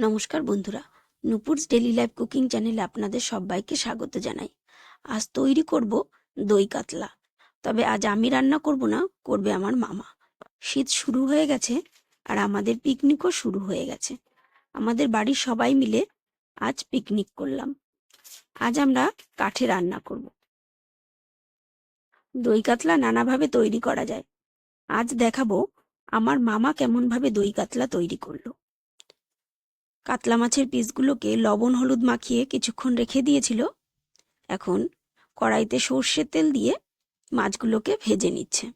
নমস্কার বন্ধুরা। Nupur's daily life cooking চ্যানেলে আপনাদের সবাইকে স্বাগত জানাই। আজ তৈরি করব দই কাতলা। তবে আজ আমি রান্না করব না, করবে আমার মামা। শীত শুরু হয়ে গেছে আর আমাদের পিকনিকও শুরু হয়ে গেছে। আমাদের বাড়ির সবাই মিলে আজ পিকনিক করলাম। আজ আমরা কাঠে রান্না করব। দই কাতলা নানাভাবে তৈরি করা যায়। আজ দেখাবো আমার মামা কেমনভাবে দই কাতলা তৈরি করল। কাতলা মাছের পিসগুলোকে লবণ হলুদ মাখিয়ে কিছুক্ষণ রেখে দিয়েছিল। এখন কড়াইতে সর্ষের তেল দিয়ে মাছগুলোকে ভেজে নিচ্ছে।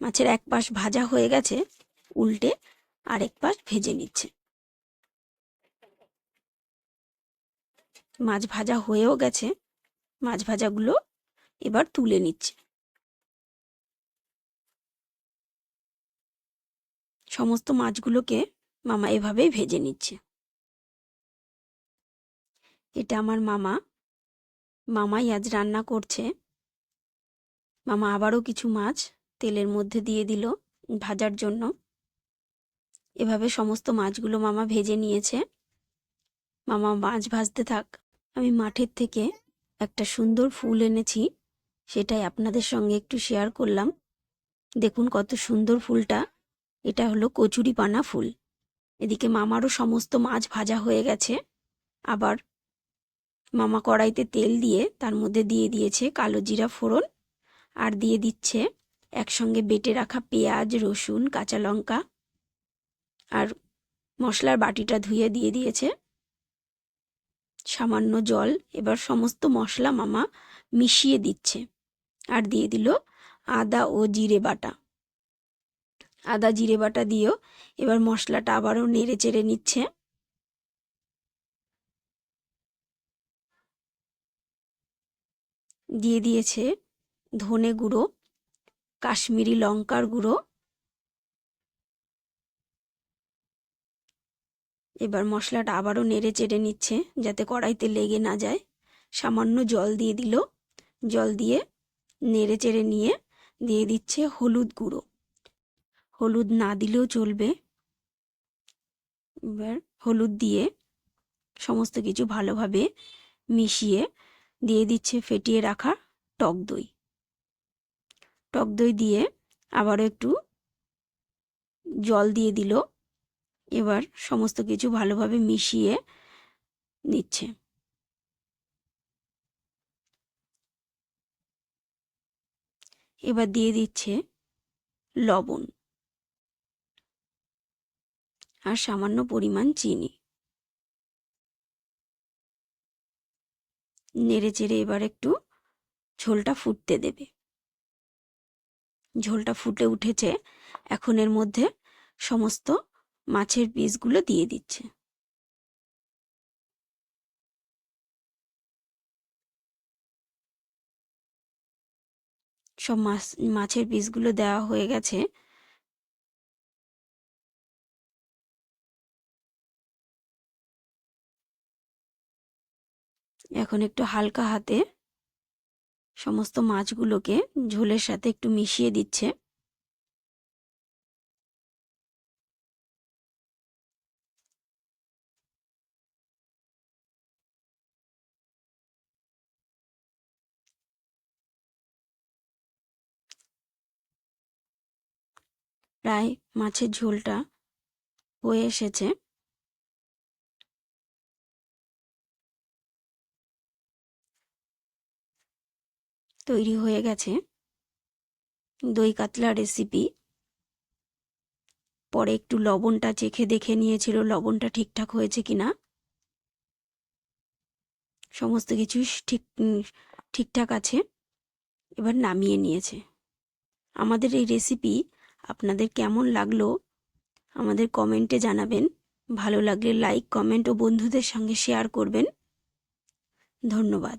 মাছের এক পাশ ভাজা হয়ে গেছে, উল্টে আরেক পাশ ভেজে নিচ্ছে। মাছ ভাজা হয়েও গেছে, মাছ ভাজাগুলো এবার তুলে নিচ্ছে। সমস্ত মাছগুলোকে মামা এভাবেই ভেজে নিচ্ছে। এটা আমার মামা। মামাই আজ রান্না করছে। মামা আবারও কিছু মাছ তেলের মধ্যে দিয়ে দিল ভাজার জন্য। এভাবে সমস্ত মাছগুলো মামা ভেজে নিয়েছে। মামা মাছ ভাজতে থাক, আমি মাঠের থেকে একটা সুন্দর ফুল এনেছি, সেটাই আপনাদের সঙ্গে একটু শেয়ার করলাম। দেখুন কত সুন্দর ফুলটা। এটা হলো কচুরি পানা ফুল। এদিকে মামারও সমস্ত মাছ ভাজা হয়ে গেছে। আবার মামা কড়াইতে তেল দিয়ে তার মধ্যে দিয়ে দিয়েছে কালো জিরা ফোড়ন আর দিয়ে দিচ্ছে একসঙ্গে বেটে রাখা পেঁয়াজ, রসুন, কাঁচা লঙ্কা আর মশলার বাটিটা ধুয়ে দিয়ে দিয়েছে। সামান্য জল, এবার সমস্ত মশলা মামা মিশিয়ে দিচ্ছে আর দিয়ে দিল আদা ও জিরে বাটা। আদা, জিরে বাটা দিয়েও এবার মশলাটা আবারও নেড়ে চেড়ে নিচ্ছে। দিয়ে দিয়েছে ধনে গুঁড়ো, কাশ্মীরি লঙ্কার গুঁড়ো। এবার মশলাটা আবারও নেড়ে চেড়ে নিচ্ছে যাতে কড়াইতে লেগে না যায়। সামান্য জল দিয়ে দিল। জল দিয়ে নেড়ে চেড়ে নিয়ে দিয়ে দিচ্ছে হলুদ গুঁড়ো। হলুদ না দিলেও চলবে। এবার হলুদ দিয়ে সমস্ত কিছু ভালোভাবে মিশিয়ে দিয়ে দিচ্ছে ফেটিয়ে রাখা টক দই। টক দই দিয়ে আবারও একটু জল দিয়ে দিল। এবার সমস্ত কিছু ভালোভাবে মিশিয়ে নিচ্ছে। এবার দিয়ে দিচ্ছে লবণ। আর সামান্য পরিমাণ চিনি। নেড়ে চেড়ে এবার একটু ঝোলটা ফুটতে দেবে। ঝোলটা ফুটে উঠেছে, এখন এর মধ্যে সমস্ত মাছের পিসগুলো দিয়ে দিচ্ছে। সব মাছ, মাছের পিসগুলো দেওয়া হয়ে গেছে। এখন একটু হালকা হাতে সমস্ত মাছগুলোকে ঝোলের সাথে একটু মিশিয়ে দিচ্ছে। প্রায় মাছের ঝোলটা হয়ে এসেছে। তৈরি হয়ে গেছে। দই কাতলা রেসিপি পরে একটু লবণটা চেখে দেখে নিয়েছিল, লবণটা ঠিকঠাক হয়েছে কিনা। সমস্ত কিছু ঠিক, ঠিকঠাক আছে, এবার নামিয়ে নিয়েছে। আমাদের এই রেসিপি আপনাদের কেমন লাগল, আমাদের কমেন্টে জানাবেন। ভালো লাগলে লাইক কমেন্ট ও বন্ধুদের সঙ্গে শেয়ার করবেন। ধন্যবাদ।